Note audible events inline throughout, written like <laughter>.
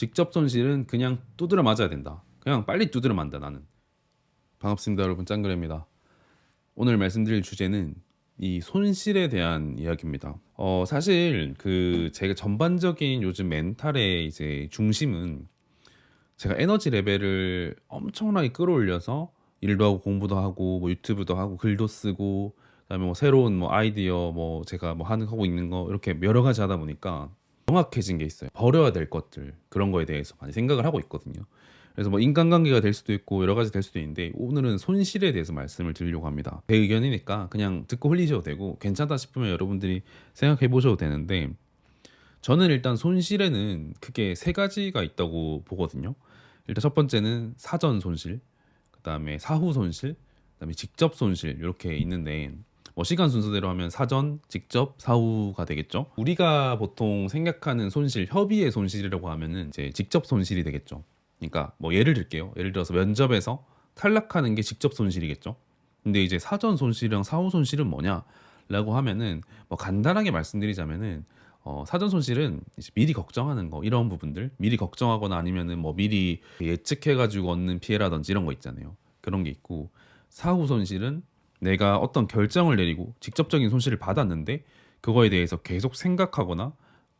직접 손실은 그냥 두드려 맞아야 된다. 그냥 빨리 두드려 만다 나는. 반갑습니다 여러분 짱그레입니다. 오늘 말씀드릴 주제는 이 손실에 대한 이야기입니다. 어 사실 그 제가 전반적인 요즘 멘탈의 이제 중심은 제가 에너지 레벨을 엄청나게 끌어올려서 일도 하고 공부도 하고 뭐 유튜브도 하고 글도 쓰고 그다음에 뭐 새로운 뭐 아이디어 뭐 제가 뭐 하는 하고 있는 거 이렇게 여러 가지 하다 보니까 정확해진 게 있어요. 버려야 될 것들 그런 거에 대해서 많이 생각을 하고 있거든요. 그래서 뭐 인간관계가 될 수도 있고 여러 가지 될 수도 있는데 오늘은 손실에 대해서 말씀을 드리려고 합니다. 제 의견이니까 그냥 듣고 흘리셔도 되고 괜찮다 싶으면 여러분들이 생각해 보셔도 되는데 저는 일단 손실에는 크게 세 가지가 있다고 보거든요. 일단 첫 번째는 사전 손실, 그다음에 사후 손실, 그다음에 직접 손실 이렇게 있는데 뭐 시간 순서대로 하면 사전, 직접, 사후가 되겠죠. 우리가 보통 생각하는 손실, 협의의 손실이라고 하면은 이제 직접 손실이 되겠죠. 그러니까 뭐 예를 들게요. 예를 들어서 면접에서 탈락하는 게 직접 손실이겠죠. 근데 이제 사전 손실이랑 사후 손실은 뭐냐라고 하면은 뭐 간단하게 말씀드리자면은 어, 사전 손실은 이제 미리 걱정하는 거 이런 부분들 미리 걱정하거나 아니면은 뭐 미리 예측해 가지고 얻는 피해라든지 이런 거 있잖아요. 그런 게 있고 사후 손실은 내가 어떤 결정을 내리고 직접적인 손실을 받았는데 그거에 대해서 계속 생각하거나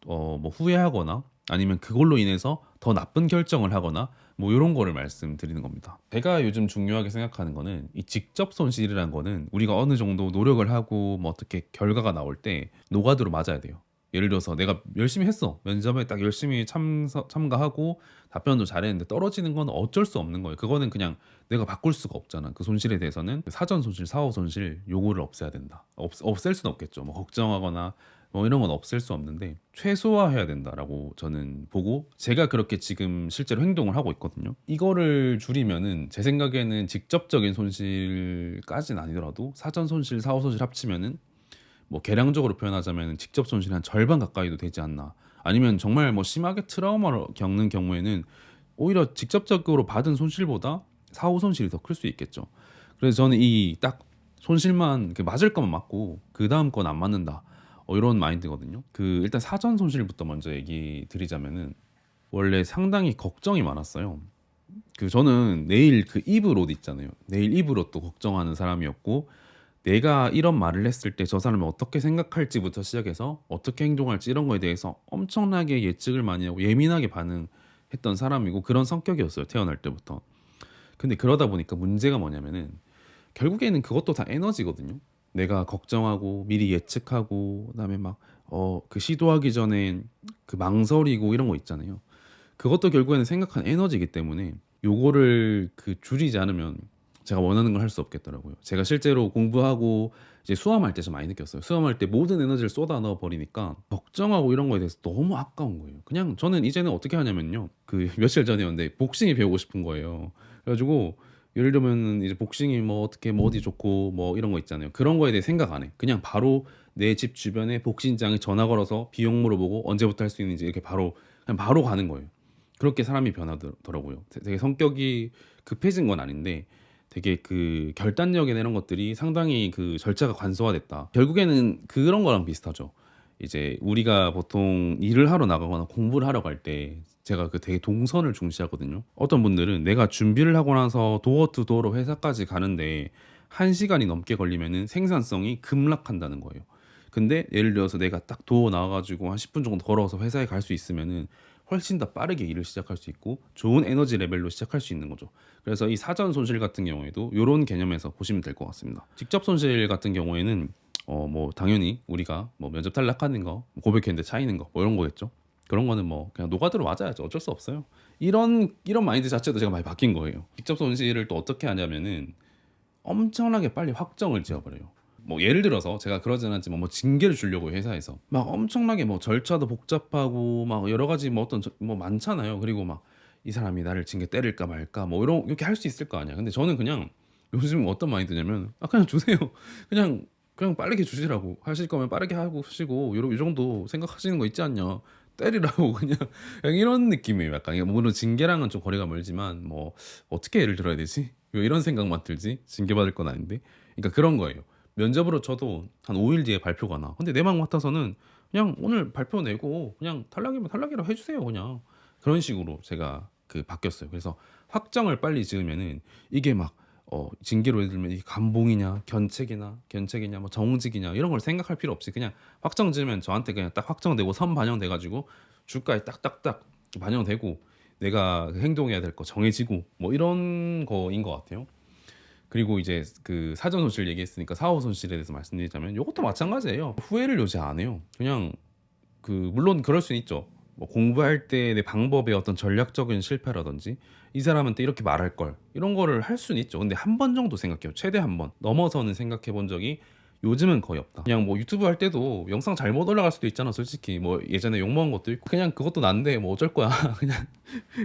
어, 뭐 후회하거나 아니면 그걸로 인해서 더 나쁜 결정을 하거나 뭐 이런 거를 말씀드리는 겁니다. 제가 요즘 중요하게 생각하는 거는 이 직접 손실이라는 거는 우리가 어느 정도 노력을 하고 뭐 어떻게 결과가 나올 때 노가드로 맞아야 돼요. 예를 들어서 내가 열심히 했어. 면접에 딱 열심히 참서, 참가하고 답변도 잘했는데 떨어지는 건 어쩔 수 없는 거예요. 그거는 그냥 내가 바꿀 수가 없잖아. 그 손실에 대해서는 사전 손실 사후 손실 요거를 없애야 된다. 없, 없앨 수는 없겠죠. 뭐 걱정하거나 뭐 이런 건 없앨 수 없는데 최소화해야 된다라고 저는 보고 제가 그렇게 지금 실제로 행동을 하고 있거든요. 이거를 줄이면은 제 생각에는 직접적인 손실까지는 아니더라도 사전 손실 사후 손실 합치면은 뭐 계량적으로 표현하자면 직접 손실이 한 절반 가까이도 되지 않나. 아니면 정말 뭐 심하게 트라우마를 겪는 경우에는 오히려 직접적으로 받은 손실보다 사후 손실이 더 클 수 있겠죠. 그래서 저는 이 딱 손실만 그 맞을 것만 맞고 그 다음 건 안 맞는다. 어, 이런 마인드거든요. 그 일단 사전 손실부터 먼저 얘기 드리자면은 원래 상당히 걱정이 많았어요. 그 저는 내일 그 이브 롯 있잖아요. 내일 이브 롯도 걱정하는 사람이었고 내가 이런 말을 했을 때 저 사람이 어떻게 생각할지부터 시작해서 어떻게 행동할지 이런 거에 대해서 엄청나게 예측을 많이 하고 예민하게 반응했던 사람이고 그런 성격이었어요 태어날 때부터. 근데 그러다 보니까 문제가 뭐냐면은 결국에는 그것도 다 에너지거든요. 내가 걱정하고 미리 예측하고 그다음에 막 어 그 시도하기 전에 그 망설이고 이런 거 있잖아요. 그것도 결국에는 생각한 에너지이기 때문에 요거를 그 줄이지 않으면 제가 원하는 걸 할 수 없겠더라고요. 제가 실제로 공부하고 이제 수험할 때좀 많이 느꼈어요. 수험할 때 모든 에너지를 쏟아 넣어 버리니까 걱정하고 이런 거에 대해서 너무 아까운 거예요. 그냥 저는 이제는 어떻게 하냐면요. 그 <laughs> 며칠 전이었는데 복싱이 배우고 싶은 거예요. 그래가지고 예를 들면 이제 복싱이 뭐 어떻게 뭐 어디 좋고 뭐 이런 거 있잖아요. 그런 거에 대해 생각 안 해. 그냥 바로 내 집 주변에 복싱장에 전화 걸어서 비용 물어보고 언제부터 할 수 있는지 이렇게 바로 그냥 바로 가는 거예요. 그렇게 사람이 변하더라고요. 되게 성격이 급해진 건 아닌데 되게 그 결단력이나 이런 것들이 상당히 그 절차가 간소화됐다. 결국에는 그런 거랑 비슷하죠. 이제 우리가 보통 일을 하러 나가거나 공부를 하러 갈 때 제가 그 되게 동선을 중시하거든요. 어떤 분들은 내가 준비를 하고 나서 도어 투 도어로 회사까지 가는데 한 시간이 넘게 걸리면은 생산성이 급락한다는 거예요. 근데 예를 들어서 내가 딱 도어 나와가지고 한 10분 정도 걸어서 회사에 갈 수 있으면은 훨씬 더 빠르게 일을 시작할 수 있고 좋은 에너지 레벨로 시작할 수 있는 거죠. 그래서 이 사전 손실 같은 경우에도 이런 개념에서 보시면 될 것 같습니다. 직접 손실 같은 경우에는 어 뭐 당연히 우리가 뭐 면접 탈락하는 거, 뭐 고백했는데 차이는 거, 뭐 이런 거겠죠. 그런 거는 뭐 그냥 노가드로 맞아야죠. 어쩔 수 없어요. 이런 이런 마인드 자체도 제가 많이 바뀐 거예요. 직접 손실을 또 어떻게 하냐면은 엄청나게 빨리 확정을 지어버려요. 뭐 예를 들어서 제가 그러진 않지만 뭐 징계를 주려고 회사에서 막 엄청나게 뭐 절차도 복잡하고 막 여러 가지 뭐 어떤 저- 뭐 많잖아요. 그리고 막 이 사람이 나를 징계 때릴까 말까 뭐 이런 이렇게 할 수 있을 거 아니야. 근데 저는 그냥 요즘 어떤 마인드냐면 아 그냥 주세요. <laughs> 그냥 그냥 빠르게 주시라고 하실 거면 빠르게 하고 하시고 요런 이 정도 생각하시는 거 있지 않냐. 때리라고 <laughs> 그냥, 그냥 이런 느낌이에요. 약간 물론 징계랑은 좀 거리가 멀지만 뭐 어떻게 예를 들어야 되지? 왜 이런 생각만 들지? 징계 받을 건 아닌데. 그러니까 그런 거예요. 면접으로 쳐도 한 5일 뒤에 발표가 나. 근데 내 마음 같아서는 그냥 오늘 발표 내고 그냥 탈락이면 탈락이라고 해주세요. 그냥 그런 식으로 제가 그 바뀌었어요. 그래서 확정을 빨리 지으면은 이게 막 어, 징계로 예를 들면 이게 감봉이냐, 견책이나, 견책이냐, 뭐 정직이냐 이런 걸 생각할 필요 없이 그냥 확정 지으면 저한테 그냥 딱 확정되고 선 반영돼 가지고 주가에 딱딱딱 반영되고 내가 행동해야 될 거 정해지고 뭐 이런 거인 것 같아요. 그리고 이제 그 사전 손실 얘기했으니까 사후 손실에 대해서 말씀드리자면 이것도 마찬가지예요. 후회를 요새 안 해요. 그냥 그 물론 그럴 수는 있죠. 뭐 공부할 때 내 방법의 어떤 전략적인 실패라든지 이 사람한테 이렇게 말할 걸 이런 거를 할 수는 있죠. 근데 한 번 정도 생각해요. 최대 한 번. 넘어서는 생각해 본 적이 요즘은 거의 없다. 그냥 뭐 유튜브 할 때도 영상 잘못 올라갈 수도 있잖아. 솔직히 뭐 예전에 욕 먹은 것도 있고 그냥 그것도 난데 뭐 어쩔 거야. <laughs> 그냥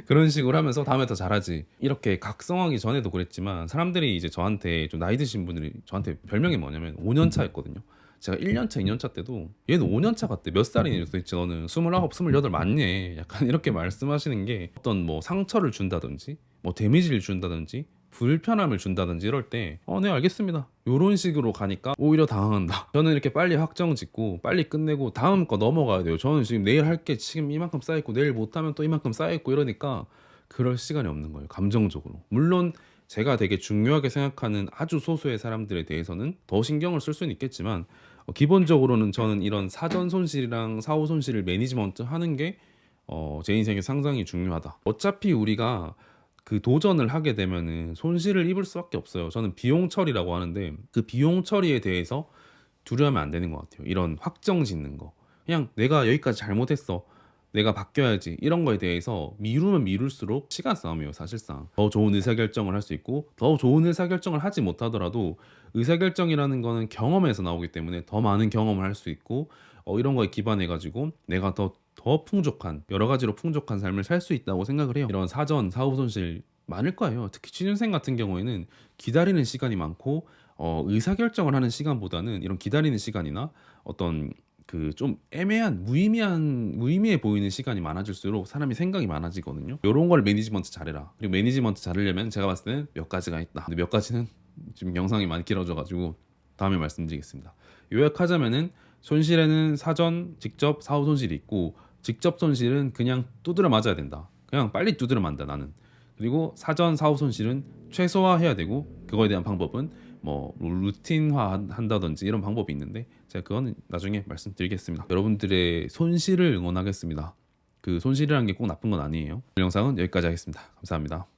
그런 식으로 하면서 다음에 더 잘하지. 이렇게 각성하기 전에도 그랬지만 사람들이 이제 저한테 좀 나이 드신 분들이 저한테 별명이 뭐냐면 5년 차였거든요. 제가 1년 차, 2년 차 때도 얘는 5년 차 같대. 몇 살이니 도대체 너는 29, 28 맞니? 약간 이렇게 말씀하시는 게 어떤 뭐 상처를 준다든지 뭐 데미지를 준다든지 불편함을 준다든지 이럴 때 어, 네 알겠습니다. 요런 식으로 가니까 오히려 당황한다. <laughs> 저는 이렇게 빨리 확정 짓고 빨리 끝내고 다음 거 넘어가야 돼요. 저는 지금 내일 할 게 지금 이만큼 쌓여있고 내일 못하면 또 이만큼 쌓여있고 이러니까 그럴 시간이 없는 거예요. 감정적으로. 물론 제가 되게 중요하게 생각하는 아주 소수의 사람들에 대해서는 더 신경을 쓸 수는 있겠지만 어, 기본적으로는 저는 이런 사전 손실이랑 사후 손실을 매니지먼트 하는 게 어, 제 인생에 상당히 중요하다. 어차피 우리가 그 도전을 하게 되면은 손실을 입을 수밖에 없어요. 저는 비용 처리라고 하는데 그 비용 처리에 대해서 두려워하면 안 되는 것 같아요. 이런 확정 짓는 거. 그냥 내가 여기까지 잘못했어. 내가 바뀌어야지. 이런 거에 대해서 미루면 미룰수록 시간 싸움이에요, 사실상. 더 좋은 의사결정을 할 수 있고, 더 좋은 의사결정을 하지 못하더라도, 의사결정이라는 거는 경험에서 나오기 때문에 더 많은 경험을 할 수 있고, 어, 이런 거에 기반해가지고, 내가 더, 더 풍족한, 여러 가지로 풍족한 삶을 살 수 있다고 생각을 해요. 이런 사전, 사후 손실 많을 거예요. 특히 취준생 같은 경우에는 기다리는 시간이 많고, 어, 의사결정을 하는 시간보다는 이런 기다리는 시간이나 어떤 그 좀 애매한 무의미한 무의미해 보이는 시간이 많아질수록 사람이 생각이 많아지거든요. 이런 걸 매니지먼트 잘해라. 그리고 매니지먼트 잘하려면 제가 봤을 때는 몇 가지가 있다. 근데 몇 가지는 <laughs> 지금 영상이 많이 길어져가지고 다음에 말씀드리겠습니다. 요약하자면은 손실에는 사전, 직접, 사후 손실이 있고 직접 손실은 그냥 두드려 맞아야 된다. 그냥 빨리 두드려 만다 나는. 그리고 사전, 사후 손실은 최소화해야 되고 그거에 대한 방법은 뭐 루틴화 한다든지 이런 방법이 있는데 제가 그거는 나중에 말씀드리겠습니다. 여러분들의 손실을 응원하겠습니다. 그 손실이라는 게 꼭 나쁜 건 아니에요. 오늘 영상은 여기까지 하겠습니다. 감사합니다.